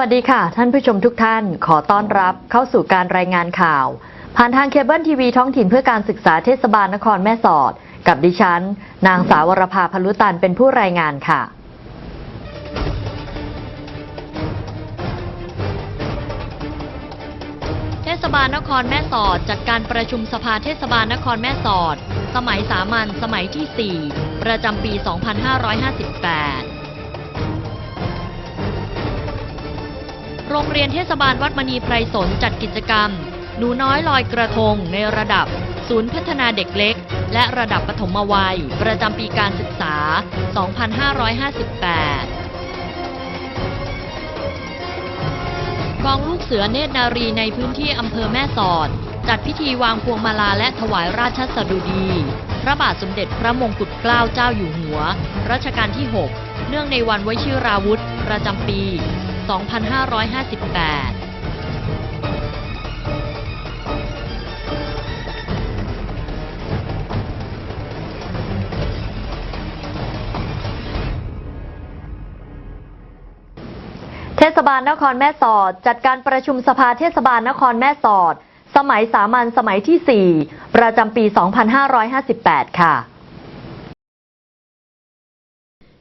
สวัสดีค่ะ ท่านผู้ชมทุกท่าน ขอต้อนรับเข้าสู่การรายงานข่าว ผ่านทางเคเบิลทีวีท้องถิ่นเพื่อการศึกษาเทศบาลนครแม่สอด กับดิฉัน นางสาวรภาพลุตันเป็นผู้รายงานค่ะเทศบาลนครแม่สอดจัดการประชุมสภาเทศบาลนครแม่สอด สมัยสามัญสมัยที่ 4 ประจำปี 2558 โรงเรียนเทศบาลวัดมณีไพรสนจัดกิจกรรม หนูน้อยลอยกระทงในระดับ ศูนย์พัฒนาเด็กเล็ก และระดับปฐมวัย ประจำปีการศึกษา 2558 กองลูกเสือเนตรนารีในพื้นที่อำเภอแม่สอด จัดพิธีวางพวงมาลาและถวายราชสดุดี พระบาทสมเด็จพระมงกุฎเกล้าเจ้าอยู่หัว รัชกาลที่ 6 เนื่องในวันวชิราวุธ ประจำปี 2558เทศบาลนครแม่สอด จัดการประชุมสภาเทศบาลนครแม่สอด สมัยสามัญสมัยที่ 4 ประจำปี 2558 ค่ะ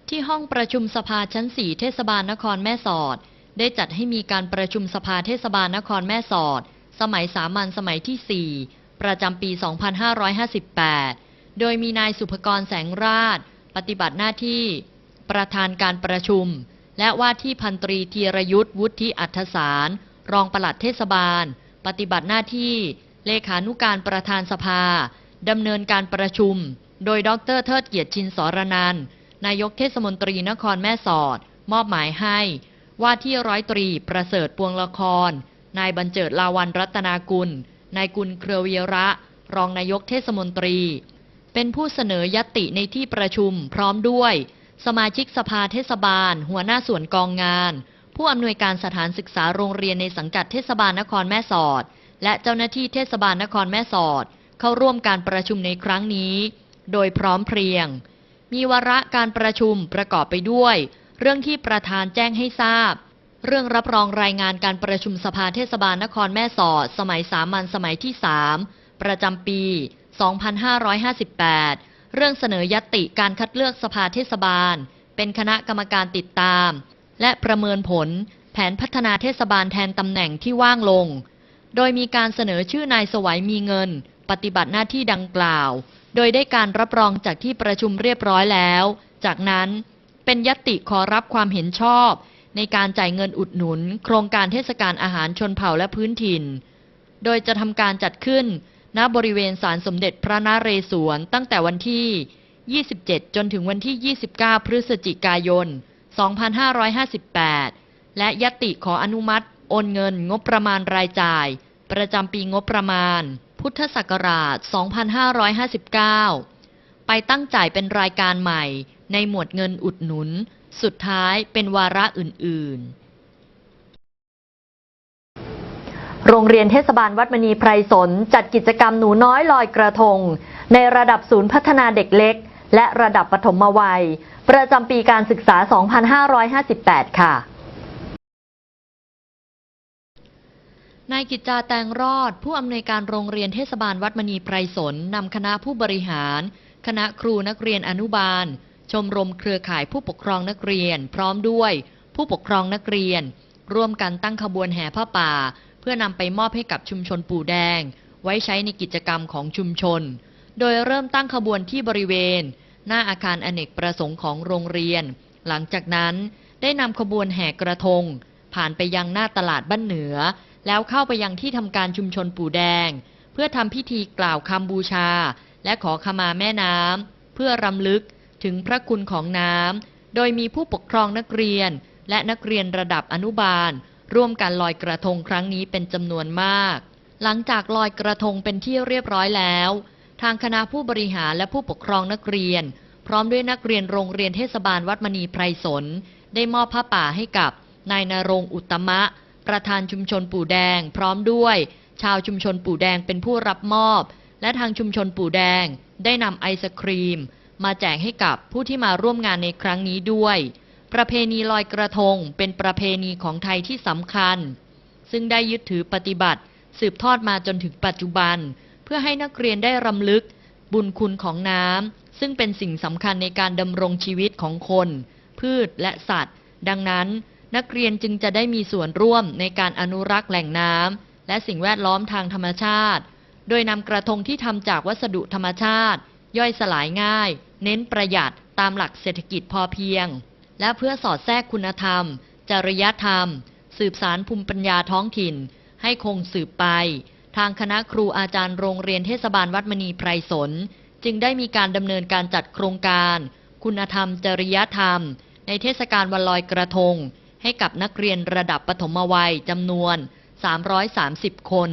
ที่ห้องประชุมสภาชั้น 4 เทศบาลนครแม่สอด ได้จัดให้มีการประชุมสภาเทศบาลนครแม่สอด สมัยสามัญสมัยที่ 4 ประจำปี 2558 โดยมีนายสุภกรแสงราช ปฏิบัติหน้าที่ ประธานการประชุม และว่าที่พันตรีธีรยุทธวุฒิอัธสาร รองปลัดเทศบาล ปฏิบัติหน้าที่ เลขานุการประธานสภาดำเนินการประชุม โดยดรเทิดเกียรติชินสรนันนายกเทศมนตรีนครแม่สอด มอบหมายให้ ว่าที่ร้อยตรีประเสริฐปวงละคร นายบรรเจิดลาวันรัตนากุล นายกุลเครือวีระ รองนายกเทศมนตรี เป็นผู้เสนอยติในที่ประชุมพร้อมด้วย สมาชิกสภาเทศบาล หัวหน้าส่วนกองงาน ผู้อำนวยการสถานศึกษาโรงเรียนในสังกัดเทศบาลนครแม่สอด และเจ้าหน้าที่เทศบาลนครแม่สอด เข้าร่วมการประชุมในครั้งนี้ โดยพร้อมเพรียง มีวาระการประชุมประกอบไปด้วย เรื่องที่ประธานแจ้งให้ทราบ เรื่องรับรองรายงานการประชุมสภาเทศบาลนครแม่สอด สมัยสามัญสมัยที่ 3 ประจำปี 2558 เรื่องเสนอยตติการคัดเลือกสภาเทศบาล เป็นคณะกรรมการติดตาม และประเมินผลแผนพัฒนาเทศบาลแทนตำแหน่งที่ว่างลง โดยมีการเสนอชื่อนายสวัยมีเงิน ปฏิบัติหน้าที่ดังกล่าว โดยได้การรับรองจากที่ประชุมเรียบร้อยแล้ว จากนั้น เป็นยติขอรับความเห็นชอบ ในการจ่ายเงินอุดหนุน โครงการเทศกาลอาหารชนเผ่าและพื้นถิ่น โดยจะทำการจัดขึ้น ณบริเวณศาลสมเด็จพระนเรศวรตั้งแต่วันที่ 27 จนถึงวันที่ 29 พฤศจิกายน 2558 และยติขออนุมัติ โอนเงินงบประมาณรายจ่าย ประจำปีงบประมาณ พุทธศักราช 2559 ไปตั้งจ่ายเป็นรายการใหม่ ในหมวดเงินอุดหนุน สุดท้ายเป็นวาระอื่น ๆโรงเรียนเทศบาลวัดมณีไพรสน จัดกิจกรรมหนูน้อยลอยกระทง ในระดับศูนย์พัฒนาเด็กเล็ก และระดับปฐมวัย ประจำปีการศึกษา 2558 ค่ะ นายกิจจาแตงรอด ผู้อำนวยการโรงเรียนเทศบาลวัดมณีไพรสนนำคณะผู้บริหาร คณะครูนักเรียนอนุบาล ชมรมเครือข่ายผู้ปกครองนักเรียน พร้อมด้วย ผู้ปกครองนักเรียน ร่วมกันตั้งขบวนแห่ผ้าป่า เพื่อนำไปมอบให้กับชุมชนปู่แดง ไว้ใช้ในกิจกรรมของชุมชน โดยเริ่มตั้งขบวนที่บริเวณ หน้าอาคารอเนกประสงค์ของโรงเรียน หลังจากนั้นได้นำขบวนแห่กระทง ผ่านไปยังหน้าตลาดบ้านเหนือ แล้วเข้าไปยังที่ทำการชุมชนปู่แดง เพื่อทำพิธีกล่าวคำบูชา และขอขมาแม่น้ำเพื่อรำลึก ถึงพระคุณของน้ำ โดยมีผู้ปกครองนักเรียน และนักเรียนระดับอนุบาล ร่วมกันลอยกระทงครั้งนี้เป็นจำนวนมาก หลังจากลอยกระทงเป็นที่เรียบร้อยแล้ว ทางคณะผู้บริหารและผู้ปกครองนักเรียน พร้อมด้วยนักเรียนโรงเรียนเทศบาลวัดมณีไพรสน ได้มอบผ้าป่าให้กับ นายนรงอุตมะ ประธานชุมชนปู่แดง พร้อมด้วย ชาวชุมชนปู่แดงเป็นผู้รับมอบ และทางชุมชนปู่แดง ได้นำไอศครีม มาแจกให้กับผู้ที่มาร่วมงานในครั้งนี้ด้วย ประเพณีลอยกระทงเป็นประเพณีของไทยที่สำคัญ ซึ่งได้ยึดถือปฏิบัติ สืบทอดมาจนถึงปัจจุบัน เพื่อให้นักเรียนได้รำลึก บุญคุณของน้ำซึ่งเป็นสิ่งสำคัญในการดำรงชีวิตของคน พืชและสัตว์ ดังนั้นนักเรียนจึงจะได้มีส่วนร่วมในการอนุรักษ์แหล่งน้ำและสิ่งแวดล้อมทางธรรมชาติ โดยนำกระทงที่ทำจากวัสดุธรรมชาติ ย่อยสลายง่าย เน้นประหยัดตามหลักเศรษฐกิจพอเพียง และเพื่อสอดแทรกคุณธรรม จริยธรรม สืบสารภูมิปัญญาท้องถิ่น ให้คงสืบไป ทางคณะครูอาจารย์โรงเรียนเทศบาลวัดมณีไพรสน จึงได้มีการดำเนินการจัดโครงการ คุณธรรม จริยธรรม ในเทศกาลวันลอยกระทง ให้กับนักเรียนระดับปฐมวัยจำนวน 330 คน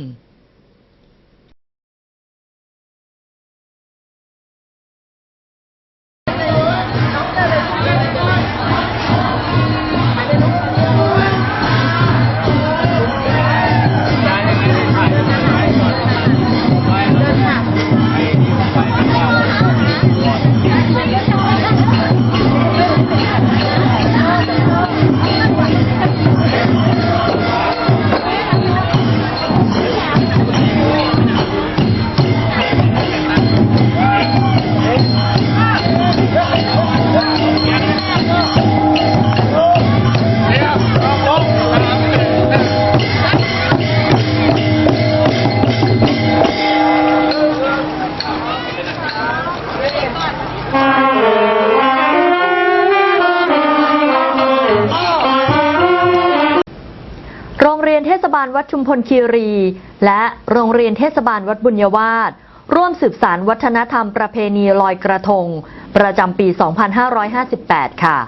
วัดชุมพลคีรี และโรงเรียนเทศบาลวัดบุญยวาสร่วมสืบสารวัฒนธรรมประเพณีลอยกระทง ประจำปี 2558 ค่ะ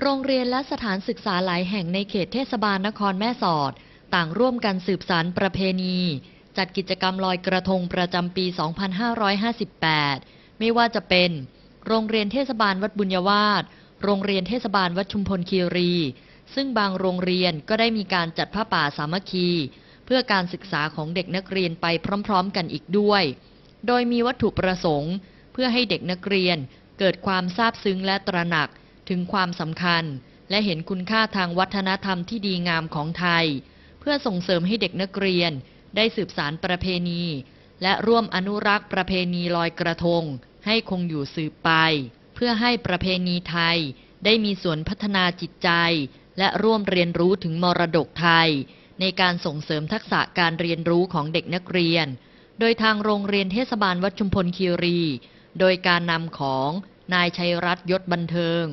โรงเรียนและสถานศึกษาหลายแห่งในเขตเทศบาลนครแม่สอด ต่างร่วมกันสืบสารประเพณี จัดกิจกรรมลอยกระทงประจำปี 2558 ไม่ว่าจะเป็น โรงเรียนเทศบาลวัดบุญยวาส โรงเรียนเทศบาลวัดชุมพลคีรี ซึ่งบางโรงเรียนก็ได้มีการจัดผ้าป่าสามัคคี เพื่อการศึกษาของเด็กนักเรียนไปพร้อม ๆ กันอีกด้วย โดยมีวัตถุประสงค์ เพื่อให้เด็กนักเรียนเกิดความซาบซึ้งและตระหนักถึงความสำคัญ และเห็นคุณค่าทางวัฒนธรรมที่ดีงามของไทย เพื่อส่งเสริมให้เด็กนักเรียนได้สืบสารประเพณี และร่วมอนุรักษ์ประเพณีลอยกระทง ให้คงอยู่สืบไป เพื่อให้ประเพณีไทยได้มีส่วนพัฒนาจิตใจ และร่วมเรียนรู้ถึงมรดกไทย ในการส่งเสริมทักษะการเรียนรู้ของเด็กนักเรียน โดยทางโรงเรียนเทศบาลวัดชุมพลคีรี โดยการนำของนายชัยรัตน์ยศบันเทิง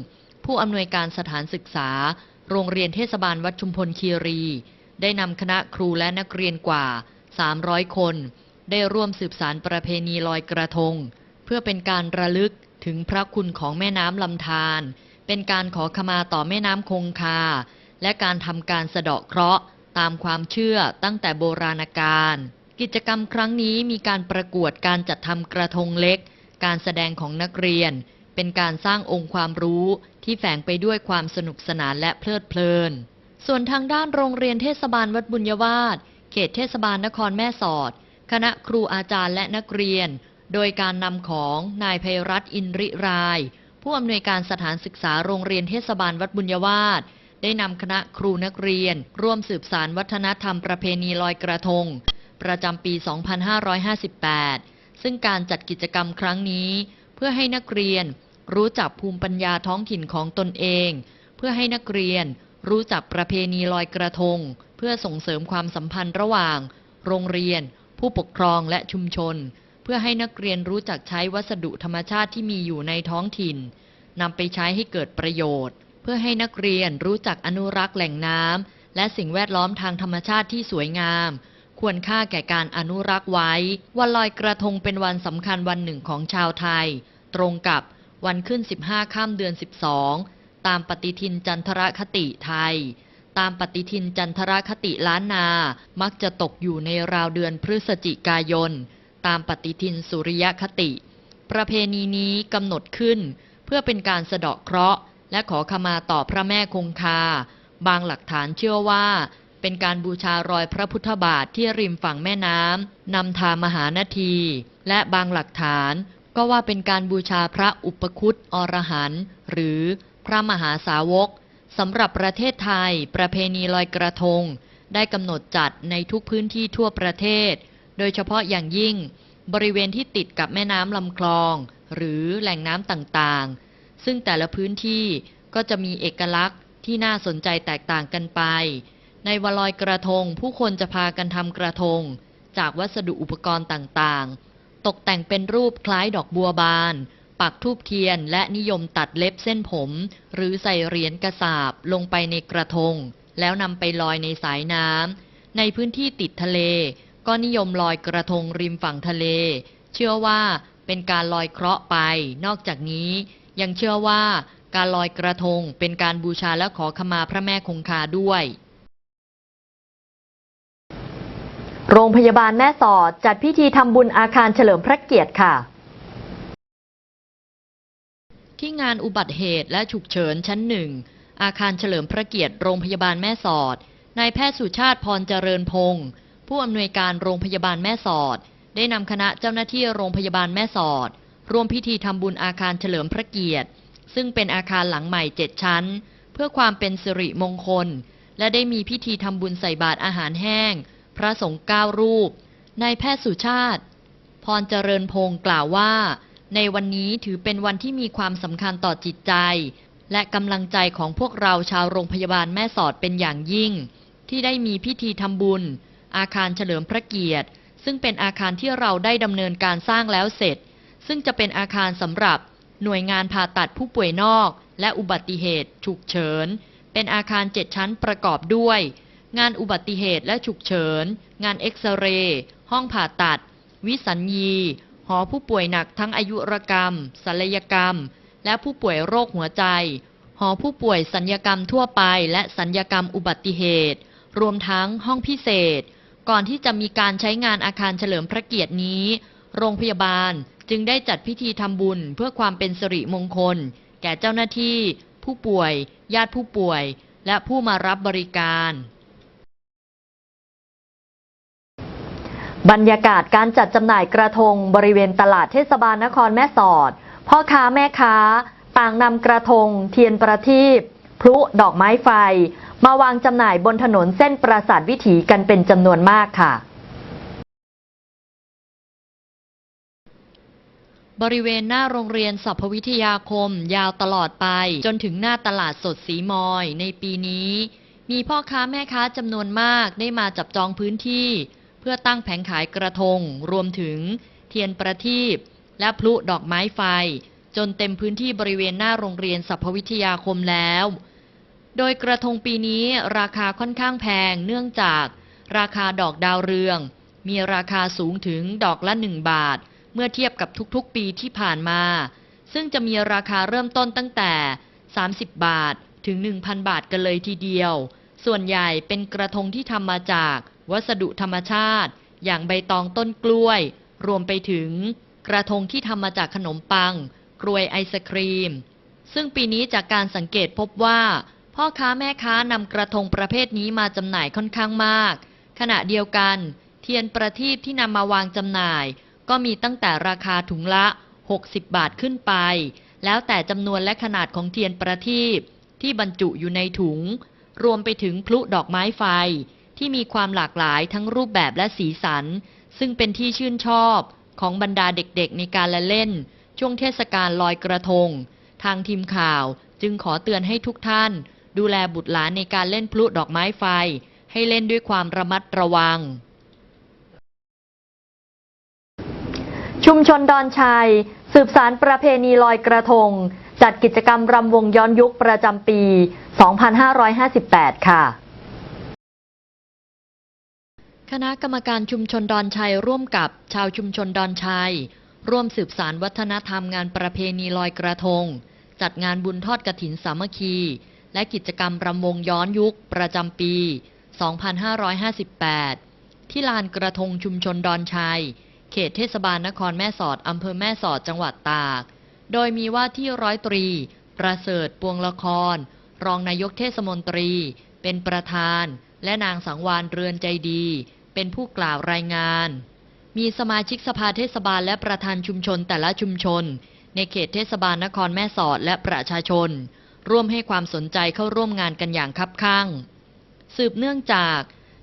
ผู้อำนวยการสถานศึกษา โรงเรียนเทศบาลวัดชุมพลคีรี ได้นำคณะครูและนักเรียนกว่า 300 คน ได้ร่วมสืบสารประเพณีลอยกระทง เพื่อเป็นการระลึก ถึงพระคุณของแม่น้ำลำธารเป็นการขอขมาต่อแม่น้ำคงคา และการทำการสะเดาะเคราะห์ ตามความเชื่อตั้งแต่โบราณกาลกิจกรรมครั้งนี้มีการประกวดการจัดทำกระทงเล็ก การแสดงของนักเรียน เป็นการสร้างองค์ความรู้ที่แฝงไปด้วยความสนุกสนานและเพลิดเพลิน ส่วนทางด้านโรงเรียนเทศบาลวัดบุญยวาสเขตเทศบาลนครแม่สอด คณะครูอาจารย์และนักเรียน โดยการนำของนายไพรัตน์อินริราย ผู้อำนวยการสถานศึกษาโรงเรียนเทศบาลวัดบุญยวาสได้นำคณะครูนักเรียน ร่วมสืบสารวัฒนธรรมประเพณีลอยกระทง ประจำปี 2558 ซึ่งการจัดกิจกรรมครั้งนี้ เพื่อให้นักเรียนรู้จักภูมิปัญญาท้องถิ่นของตนเอง เพื่อให้นักเรียนรู้จักประเพณีลอยกระทง เพื่อส่งเสริมความสัมพันธ์ระหว่าง โรงเรียน ผู้ปกครองและชุมชน เพื่อให้นักเรียนรู้จักใช้วัสดุธรรมชาติที่มีอยู่ในท้องถิ่นนำไปใช้ให้เกิดประโยชน์ เพื่อให้นักเรียนรู้จักอนุรักษ์แหล่งน้ำและสิ่งแวดล้อมทางธรรมชาติที่สวยงาม ควรค่าแก่การอนุรักษ์ไว้ วันลอยกระทงเป็นวันสำคัญวันหนึ่งของชาวไทย ตรงกับวันขึ้น 15 ข้ามเดือน 12 ตามปฏิทินจันทรคติไทย ตามปฏิทินจันทรคติล้านนา มักจะตกอยู่ในราวเดือนพฤศจิกายน ตามปฏิทินสุริยคติ ประเพณีนี้กำหนดขึ้น เพื่อเป็นการสะเดาะเคราะห์ และขอขมาต่อพระแม่คงคา บางหลักฐานเชื่อว่า เป็นการบูชารอยพระพุทธบาทที่ริมฝั่งแม่น้ำนำทามหานาที และบางหลักฐานก็ว่าเป็นการบูชาพระอุปคุตอรหันหรือพระมหาสาวกสำหรับประเทศไทย ประเพณีลอยกระทง ได้กำหนดจัดในทุกพื้นที่ทั่วประเทศ โดยเฉพาะอย่างยิ่ง บริเวณที่ติดกับแม่น้ำลำคลอง หรือแหล่งน้ำต่างๆ ซึ่งแต่ละพื้นที่ก็จะมีเอกลักษณ์ที่น่าสนใจแตกต่างกันไป ในวันลอยกระทง ผู้คนจะพากันทำกระทง จากวัสดุอุปกรณ์ต่างๆ ตกแต่งเป็นรูปคล้ายดอกบัวบาน ปักทูบเทียนและนิยมตัดเล็บเส้นผม หรือใส่เหรียญกระสาบลงไปในกระทง แล้วนำไปลอยในสายน้ำในพื้นที่ติดทะเล ก็นิยมลอยกระทงริมฝั่งทะเล เชื่อว่าเป็นการลอยเคราะห์ไป นอกจากนี้ ยังเชื่อว่าการลอยกระทงเป็นการบูชาและขอขมาพระแม่คงคาด้วย โรงพยาบาลแม่สอดจัดพิธีทำบุญอาคารเฉลิมพระเกียรติค่ะ ที่งานอุบัติเหตุและฉุกเฉินชั้นหนึ่ง อาคารเฉลิมพระเกียรติโรงพยาบาลแม่สอดนายแพทย์สุชาติพรเจริญพงศ์ ผู้อำนวยการโรงพยาบาลแม่สอด ได้นำคณะเจ้าหน้าที่โรงพยาบาลแม่สอด ร่วมพิธีทำบุญอาคารเฉลิมพระเกียรติ ซึ่งเป็นอาคารหลังใหม่เจ็ดชั้น เพื่อความเป็นสิริมงคล และได้มีพิธีทำบุญใส่บาตรอาหารแห้ง พระสงฆ์เก้ารูปนายแพทย์สุชาติ พรเจริญพงศ์กล่าวว่า ในวันนี้ถือเป็นวันที่มีความสำคัญต่อจิตใจ และกำลังใจของพวกเราชาวโรงพยาบาลแม่สอดเป็นอย่างยิ่ง ที่ได้มีพิธีทำบุญ อาคารเฉลิมพระเกียรติ ซึ่งเป็นอาคารที่เราได้ดำเนินการสร้างแล้วเสร็จ ซึ่งจะเป็นอาคารสำหรับหน่วยงานผ่าตัดผู้ป่วยนอก และอุบัติเหตุ ฉุกเฉิน เป็นอาคารเจ็ดชั้นประกอบด้วย งานอุบัติเหตุและฉุกเฉิน งานเอ็กซเรย์ ห้องผ่าตัด วิสัญญี หอผู้ป่วยหนักทั้งอายุรกรรม ศัลยกรรม และผู้ป่วยโรคหัวใจ หอผู้ป่วยสัญญกรรมทั่วไป และสัญญกรรมอุบัติเหตุ รวมทั้งห้องพิเศษ ก่อนที่จะมีการใช้งานอาคารเฉลิมพระเกียรตินี้ โรงพยาบาลจึงได้จัดพิธีทำบุญเพื่อความเป็นสิริมงคล แก่เจ้าหน้าที่ ผู้ป่วย ญาติผู้ป่วย และผู้มารับบริการ บรรยากาศการจัดจำหน่ายกระทงบริเวณตลาดเทศบาลนครแม่สอด พ่อค้าแม่ค้า ต่างนำกระทง เทียนประทีปพลุดอกไม้ไฟ มาวางจำหน่ายบนถนนเส้นปราสาทวิถีกันเป็นจำนวนมากค่ะ บริเวณหน้าโรงเรียนสรรพวิทยาคม ยาวตลอดไป จนถึงหน้าตลาดสดสีมอยในปีนี้ มีพ่อค้าแม่ค้าจำนวนมากได้มาจับจองพื้นที่ เพื่อตั้งแผงขายกระทง รวมถึง เทียนประทีปและพลุดอกไม้ไฟ จนเต็มพื้นที่บริเวณหน้าโรงเรียนสรรพวิทยาคมแล้ว โดยกระทงปีนี้ราคาค่อนข้างแพงเนื่องจากราคาดอกดาวเรือง มีราคาสูงถึงดอกละหนึ่งบาท เมื่อเทียบกับทุกๆปีที่ผ่านมา ซึ่งจะมีราคาเริ่มต้นตั้งแต่ 30 บาทถึง 1,000 บาทกันเลยทีเดียว ส่วนใหญ่เป็นกระทงที่ทำมาจากวัสดุธรรมชาติ อย่างใบตองต้นกล้วย รวมไปถึง กระทงที่ทำมาจากขนมปัง กรวยไอศครีม ซึ่งปีนี้จากการสังเกตพบว่า พ่อค้าแม่ค้านำกระทงประเภทนี้มาจำหน่ายค่อนข้างมาก ขณะเดียวกัน เทียนประทีปที่นำมาวางจำหน่าย ก็มีตั้งแต่ราคาถุงละ 60 บาทขึ้นไป แล้วแต่จำนวนและขนาดของเทียนประทีปที่บรรจุอยู่ในถุง รวมไปถึงพลุดอกไม้ไฟ ที่มีความหลากหลายทั้งรูปแบบและสีสัน ซึ่งเป็นที่ชื่นชอบของบรรดาเด็กๆในการละเล่น ช่วงเทศกาลลอยกระทง ทางทีมข่าวจึงขอเตือนให้ทุกท่าน ดูแลบุตรหลานในการเล่นพลุดอกไม้ไฟ ให้เล่นด้วยความระมัดระวัง ชุมชนดอนชัย สืบสารประเพณีลอยกระทง จัดกิจกรรมรำวงย้อนยุคประจำปี 2558 ค่ะคณะกรรมการชุมชนดอนชัยร่วมกับชาวชุมชนดอนชัย ร่วมสืบสารวัฒนธรรมงานประเพณีลอยกระทง จัดงานบุญทอดกระถินสามัคคี และกิจกรรมรำวงย้อนยุคประจำปี 2558 ที่ลานกระทงชุมชนดอนชัย เขตเทศบาลนครแม่สอดอำเภอแม่สอดจังหวัดตาก โดยมีว่าที่ร้อยตรี ประเสริฐปวงละคร รองนายกเทศมนตรี เป็นประธาน และนางสังวานเรือนใจดี เป็นผู้กล่าวรายงาน มีสมาชิกสภาเทศบาลและประธานชุมชนแต่ละชุมชน ในเขตเทศบาลนครแม่สอดและประชาชน ร่วมให้ความสนใจเข้าร่วมงานกันอย่างคับข้าง สืบเนื่องจาก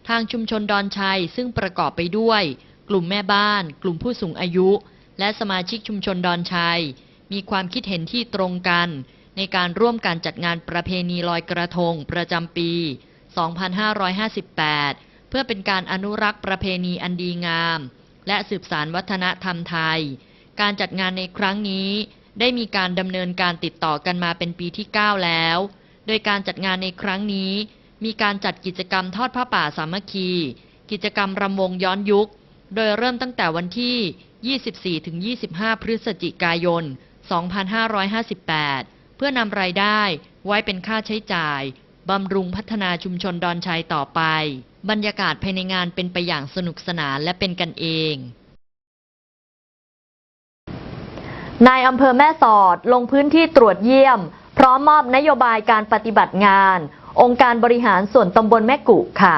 ทางชุมชนดอนชัยซึ่งประกอบไปด้วย กลุ่มแม่บ้าน กลุ่มผู้สูงอายุ และสมาชิกชุมชนดอนชัย มีความคิดเห็นที่ตรงกัน ในการร่วมการจัดงานประเพณีลอยกระทงประจำปี 2558 เพื่อเป็นการอนุรักษ์ประเพณีอันดีงาม และสืบสารวัฒนธรรมไทย การจัดงานในครั้งนี้ ได้มีการดำเนินการติดต่อกันมาเป็นปีที่ 9 แล้ว โดยการจัดงานในครั้งนี้ มีการจัดกิจกรรมทอดผ้าป่าสามัคคี กิจกรรมรำวงย้อนยุค โดยเริ่มตั้งแต่วันที่ 24-25 พฤศจิกายน 2558 เพื่อนำรายได้ไว้เป็นค่าใช้จ่ายบำรุงพัฒนาชุมชนดอนชัยต่อไป บรรยากาศภายในงานเป็นไปอย่างสนุกสนานและเป็นกันเอง นายอำเภอแม่สอดลงพื้นที่ตรวจเยี่ยม พร้อมมอบนโยบายการปฏิบัติงาน องค์การบริหารส่วนตำบลแม่กุค่ะ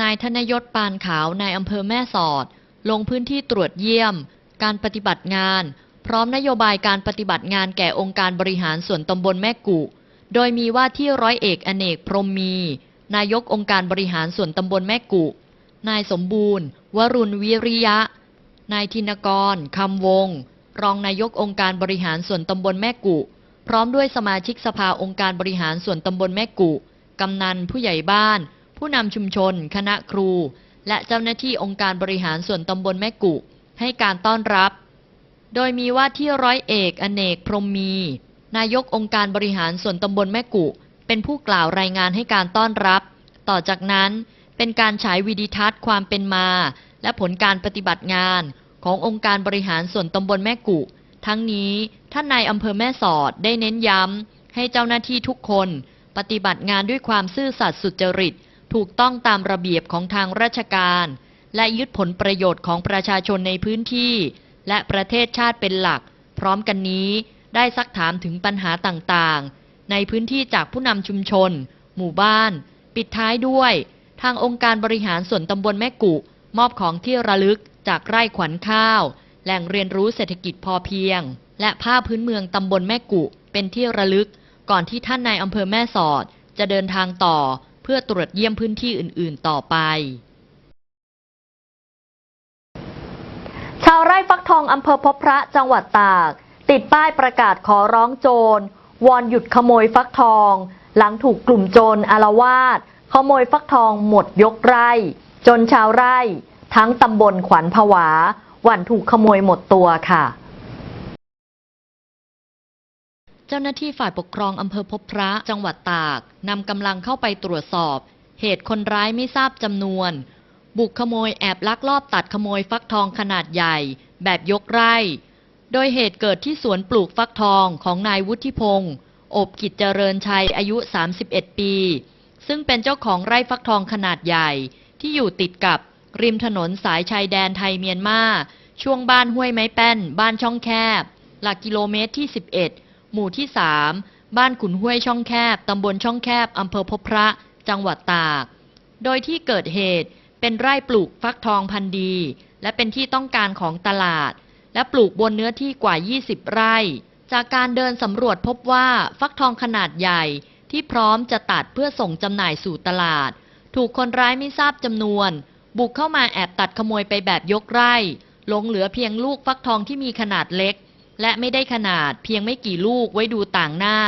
นายธนยศปานขาวนายอำเภอแม่สอด ลงพื้นที่ตรวจเยี่ยม การปฏิบัติงาน พร้อมนโยบายการปฏิบัติงานแก่องค์การบริหารส่วนตำบลแม่กุโดยมีว่าที่ร้อยเอกอเนกพรหมมี นายกองค์การบริหารส่วนตำบลแม่กุนายสมบูรณ์ วรุณวิริยะ นายธินกรคำวง รองนายกองค์การบริหารส่วนตำบลแม่กุ พร้อมด้วยสมาชิกสภาองค์การบริหารส่วนตำบลแม่กุ กำนันผู้ใหญ่บ้าน ผู้นำชุมชน คณะครู และเจ้าหน้าที่องค์การบริหารส่วนตำบลแม่กุ ให้การต้อนรับ โดยมีว่าที่ร้อยเอกอเนกพรหมมี นายกองค์การบริหารส่วนตำบลแม่กุ เป็นผู้กล่าวรายงานให้การต้อนรับ ต่อจากนั้นเป็นการฉายวิดีทัศน์ความเป็นมา และผลการปฏิบัติงาน ขององค์การบริหารส่วนตำบลแม่กุ ทั้งนี้ท่านนายอำเภอแม่สอดได้เน้นย้ำให้เจ้าหน้าที่ทุกคน ปฏิบัติงานด้วยความซื่อสัตย์สุจริต ถูกต้องตามระเบียบของทางราชการ และยึดผลประโยชน์ของประชาชนในพื้นที่ และประเทศชาติเป็นหลัก พร้อมกันนี้ได้ซักถามถึงปัญหาต่างๆ ในพื้นที่จากผู้นำชุมชน หมู่บ้าน ปิดท้ายด้วย ทางองค์การบริหารส่วนตำบลแม่กุ มอบของที่ระลึก จากไร่ขวัญข้าว แหล่งเรียนรู้เศรษฐกิจพอเพียง และผ้าพื้นเมืองตำบลแม่กุ เป็นที่ระลึก ก่อนที่ท่านนายอำเภอแม่สอด จะเดินทางต่อเพื่อตรวจเยี่ยมพื้นที่อื่น ๆ ต่อไปชาวไร่ฟักทองอำเภอพบพระจังหวัดตาก ติดป้ายประกาศขอร้องโจร วอนหยุดขโมยฟักทอง หลังถูกกลุ่มโจรอารวาสขโมยฟักทองหมดยกไร่ จนชาวไร่ ทั้งตำบลขวัญผวา หวั่นถูกขโมยหมดตัวค่ะ เจ้าหน้าที่ฝ่ายปกครองอำเภอพบพระจังหวัดตากนำกำลังเข้าไปตรวจสอบ เหตุคนร้ายไม่ทราบจำนวน บุกขโมยแอบลักลอบตัดขโมยฟักทองขนาดใหญ่ แบบยกไร่ โดยเหตุเกิดที่สวนปลูกฟักทองของนายวุฒิพงศ์อบกิจเจริญชัยอายุ 31 ปี ซึ่งเป็นเจ้าของไร่ฟักทองขนาดใหญ่ที่อยู่ติดกับ ริมถนนสายชายแดนไทยเมียนมา ช่วงบ้านห้วยไม้แป้น บ้านช่องแคบ หลักกิโลเมตรที่ 11 หมู่ที่ 3 บ้านขุนห้วยช่องแคบ ตำบลช่องแคบ อำเภอพบพระ จังหวัดตาก โดยที่เกิดเหตุเป็นไร่ปลูกฟักทองพันธุ์ดี และเป็นที่ต้องการของตลาด และปลูกบนเนื้อที่กว่า 20 ไร่ จากการเดินสำรวจพบว่าฟักทองขนาดใหญ่ที่พร้อมจะตัดเพื่อส่งจำหน่ายสู่ตลาด ถูกคนร้ายไม่ทราบจำนวน บุกเข้ามาแอบตัดขโมยไปแบบยกไร่ หลงเหลือเพียงลูกฟักทองที่มีขนาดเล็ก และไม่ได้ขนาดเพียงไม่กี่ลูกไว้ดูต่างหน้า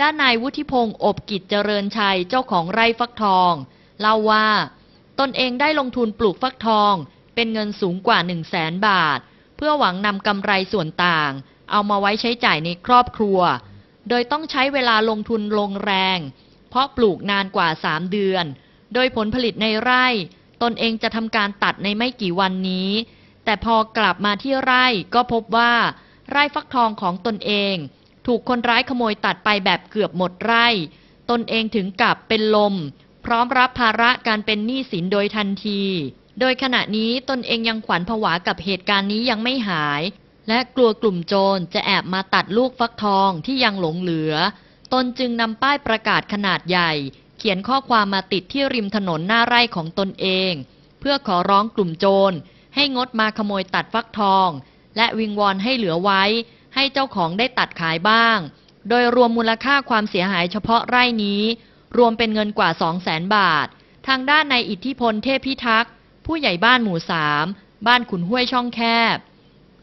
ด้านนายวุฒิพงศ์อบกิจเจริญชัยเจ้าของไร่ฟักทอง เล่าว่า ตนเองได้ลงทุนปลูกฟักทอง เป็นเงินสูงกว่า1 0 0 0 0แสนบาท เพื่อหวังนำกำไรส่วนต่าง เอามาไว้ใช้จ่ายในครอบครัว โดยต้องใช้เวลาลงทุนลงแรง เพราะปลูกนานกว่า 3 เดือน โดยผลผลิตในไร่ ตนเองจะทำการตัดในไม่กี่วันนี้ แต่พอกลับมาที่ไร่ก็พบว่า ไร่ฟักทองของตนเอง ถูกคนร้ายขโมยตัดไปแบบเกือบหมดไร่ ตนเองถึงกับเป็นลม พร้อมรับภาระการเป็นหนี้สินโดยทันที โดยขณะนี้ตนเองยังขวัญผวากับเหตุการณ์นี้ยังไม่หาย และกลัวกลุ่มโจรจะแอบมาตัดลูกฟักทองที่ยังหลงเหลือ ตนจึงนำป้ายประกาศขนาดใหญ่ เขียนข้อความมาติดที่ริมถนนหน้าไร่ของตนเอง เพื่อขอร้องกลุ่มโจร ให้งดมาขโมยตัดฟักทอง และวิงวอนให้เหลือไว้ ให้เจ้าของได้ตัดขายบ้าง โดยรวมมูลค่าความเสียหายเฉพาะไร่นี้ รวมเป็นเงินกว่า 2 0 0แสนบาท ทางด้านในายอิทธิพลเทพพิทักษ์ผู้ใหญ่บ้านหมู่สามบ้านขุนห้วยช่องแคบ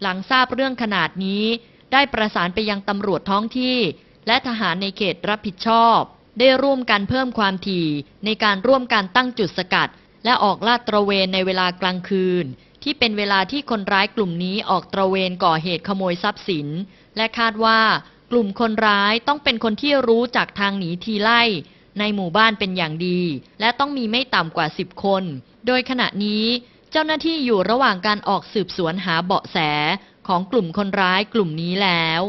หลังทราบเรื่องขนาดนี้ ได้ประสานไปยังตำรวจท้องที่ และทหารในเขตรับผิดชอบ ได้ร่วมกันเพิ่มความถี่ในการร่วมกันตั้งจุดสกัด และออกลาดตระเวนในเวลากลางคืน ที่เป็นเวลาที่คนร้ายกลุ่มนี้ออกตระเวนก่อเหตุขโมยทรัพย์สิน และคาดว่ากลุ่มคนร้ายต้องเป็นคนที่รู้จากทางหนีทีไล่ ในหมู่บ้านเป็นอย่างดี และต้องมีไม่ต่ำกว่า 10 คน โดยขณะนี้เจ้าหน้าที่อยู่ระหว่างการออกสืบสวนหาเบาะแสของกลุ่มคนร้ายกลุ่มนี้แล้ว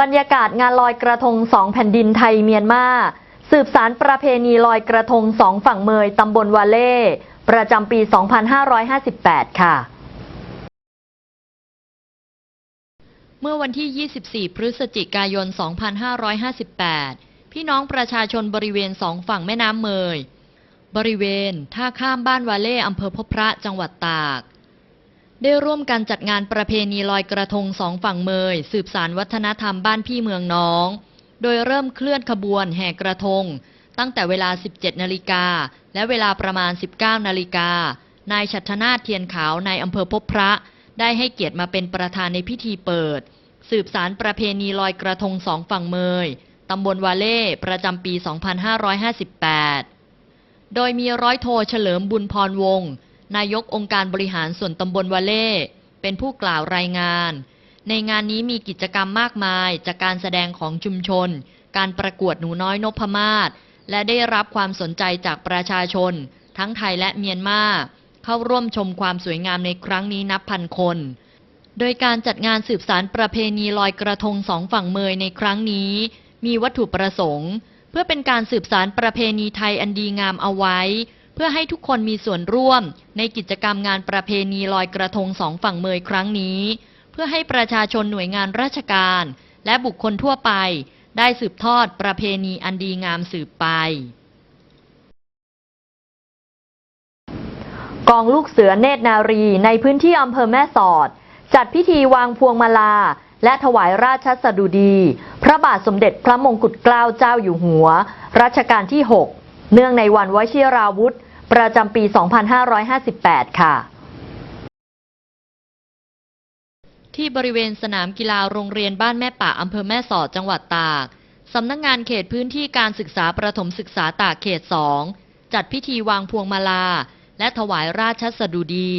บรรยากาศงานลอยกระทงสองแผ่นดินไทยเมียนมา สืบสารประเพณีลอยกระทงสองฝั่งเมยตำบลวาเล่ ประจำปี 2558 ค่ะ เมื่อวันที่ 24 พฤศจิกายน 2558 พี่น้องประชาชนบริเวณสองฝั่งแม่น้ำเมย บริเวณท่าข้ามบ้านวาเล่อำเภอพบพระจังหวัดตาก ได้ร่วมกันจัดงานประเพณีลอยกระทงสองฝั่งเมย สืบสารวัฒนธรรมบ้านพี่เมืองน้อง โดยเริ่มเคลื่อนขบวนแห่กระทง ตั้งแต่เวลา 17 นาฬิกา และเวลาประมาณ 19 นาฬิกา นายชัตนาถเทียนขาวในอำเภอพบพระ ได้ให้เกียรติมาเป็นประธานในพิธีเปิด สืบสารประเพณีลอยกระทงสองฝั่งเมยตำบลวาเล่ประจำปี 2558 โดยมีร้อยโทเฉลิมบุญพรวงศ์ นายกองค์การบริหารส่วนตำบลวาเล่เป็นผู้กล่าวรายงาน ในงานนี้มีกิจกรรมมากมาย จากการแสดงของชุมชน การประกวดหนูน้อยนพมาศและได้รับความสนใจจากประชาชน ทั้งไทยและเมียนมาเข้าร่วมชมความสวยงามในครั้งนี้นับพันคน โดยการจัดงานสืบสารประเพณีลอยกระทงสองฝั่งเมยในครั้งนี้ มีวัตถุประสงค์ เพื่อเป็นการสืบสารประเพณีไทยอันดีงามเอาไว้ เพื่อให้ทุกคนมีส่วนร่วม ในกิจกรรมงานประเพณีลอยกระทงสองฝั่งเมยครั้งนี้ เพื่อให้ประชาชนหน่วยงานราชการ และบุคคลทั่วไป ได้สืบทอดประเพณีอันดีงามสืบไปกองลูกเสือเนตรนารีในพื้นที่อำเภอแม่สอด จัดพิธีวางพวงมาลา และถวายราชสดุดี พระบาทสมเด็จพระมงกุฎเกล้าเจ้าอยู่หัว รัชกาลที่ 6 เนื่องในวันวชิราวุธ ประจำปี 2558 ค่ะ ที่บริเวณสนามกีฬาโรงเรียนบ้านแม่ป่าอำเภอแม่สอดจังหวัดตาก สำนักงงานเขตพื้นที่การศึกษาประถมศึกษาตากเขตสองจัดพิธีวางพวงมาลา และถวายราชสดุดี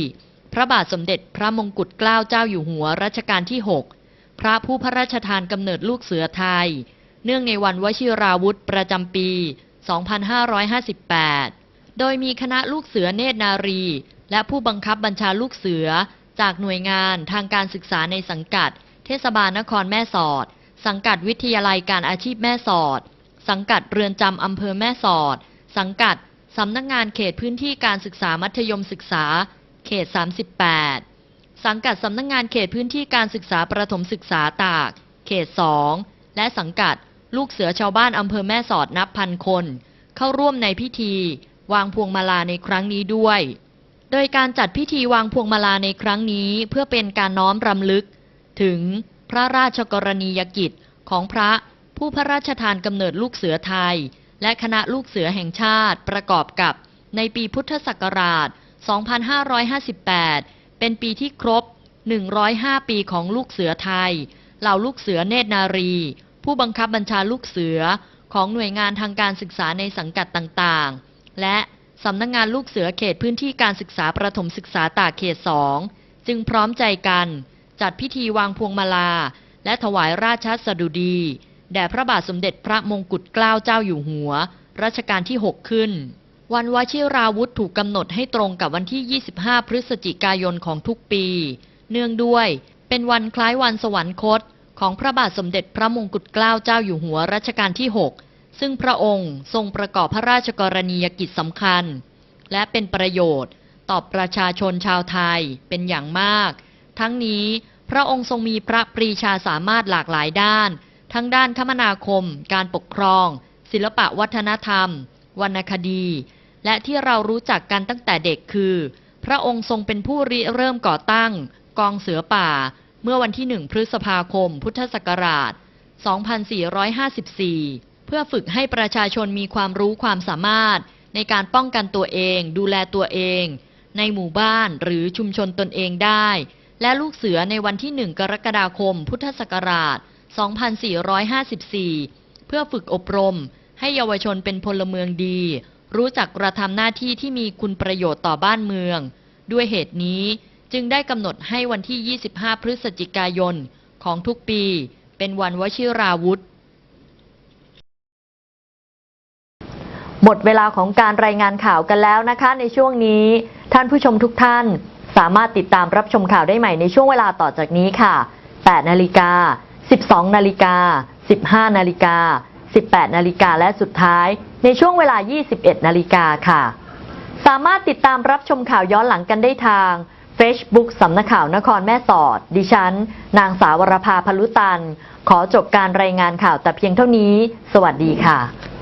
พระบาทสมเด็จพระมงกุฎเกล้าเจ้าอยู่หัวรัชกาลที่ 6 พระผู้พระราชทานกำเนิดลูกเสือไทย เนื่องในวันวชิราวุธประจำปี 2558 โดยมีคณะลูกเสือเนตรนารี และผู้บังคับบัญชาลูกเสือ จากหน่วยงานทางการศึกษาในสังกัด เทศบาลนครแม่สอด สังกัดวิทยาลัยการอาชีพแม่สอด สังกัดเรือนจำอำเภอแม่สอด สังกัดสำนักงานเขตพื้นที่การศึกษามัธยมศึกษา เขต 38 สังกัดสำนักงานเขตพื้นที่การศึกษาประถมศึกษาตาก เขต 2 และสังกัด ลูกเสือชาวบ้านอำเภอแม่สอดนับพันคน เข้าร่วมในพิธี วางพวงมาลาในครั้งนี้ด้วย โดยการจัดพิธีวางพวงมาลาในครั้งนี้เพื่อเป็นการน้อมรำลึก ถึงพระราชกรณียกิจของพระผู้พระราชทานกำเนิดลูกเสือไทย และคณะลูกเสือแห่งชาติประกอบกับในปีพุทธศักราช 2558 เป็นปีที่ครบ 105 ปีของลูกเสือไทย เหล่าลูกเสือเนตรนารี ผู้บังคับบัญชาลูกเสือของหน่วยงานทางการศึกษาในสังกัดต่างๆ และสำนักงงานลูกเสือเขตพื้นที่การศึกษาประถมศึกษาตากเขต 2 จึงพร้อมใจกัน จัดพิธีวางพวงมาลา และถวายราชสดุดี แด่พระบาทสมเด็จพระมงกุฎเกล้าเจ้าอยู่หัว รัชกาลที่ 6 ขึ้น วันวชิราวุธถูกกำหนดให้ตรงกับวันที่ 25 พฤศจิกายนของทุกปี เนื่องด้วยเป็นวันคล้ายวันสวรรคต ของพระบาทสมเด็จพระมงกุฎเกล้าเจ้าอยู่หัวรัชกาลที่ 6 ซึ่งพระองค์ทรงประกอบพระราชกรณียกิจสำคัญ และเป็นประโยชน์ ต่อประชาชนชาวไทยเป็นอย่างมาก ทั้งนี้พระองค์ทรงมีพระปรีชาสามารถหลากหลายด้าน ทั้งด้านคมนาคม การปกครอง ศิลปะวัฒนธรรม วรรณคดี และที่เรารู้จักกันตั้งแต่เด็กคือ พระองค์ทรงเป็นผู้ริเริ่มก่อตั้ง กองเสือป่า เมื่อวันที่ 1 พฤษภาคม พุทธศักราช 2454 เพื่อฝึกให้ประชาชนมีความรู้ความสามารถ ในการป้องกันตัวเอง ดูแลตัวเอง ในหมู่บ้านหรือชุมชนตนเองได้ และลูกเสือในวันที่ 1 กรกฎาคม พุทธศักราช 2454 เพื่อฝึกอบรม ให้เยาวชนเป็นพลเมืองดี รู้จักกระทำหน้าที่ที่มีคุณประโยชน์ต่อบ้านเมือง ด้วยเหตุนี้ จึงได้กำหนดให้วันที่ 25 พฤศจิกายนของทุกปี เป็นวันวชิราวุธ หมดเวลาของการรายงานข่าวกันแล้วนะคะ ในช่วงนี้ ท่านผู้ชมทุกท่าน สามารถติดตามรับชมข่าวได้ใหม่ในช่วงเวลาต่อจากนี้ค่ะ 8 นาฬิกา 12 นาฬิกา 15 นาฬิกา 18 นาฬิกาและสุดท้าย ในช่วงเวลา 21 นาฬิกาค่ะ สามารถติดตามรับชมข่าวย้อนหลังกันได้ทาง Facebook สำนักข่าวนครแม่สอด ดิฉัน นางสาวรภาพลุตัน ขอจบการรายงานข่าวแต่เพียงเท่านี้ สวัสดีค่ะ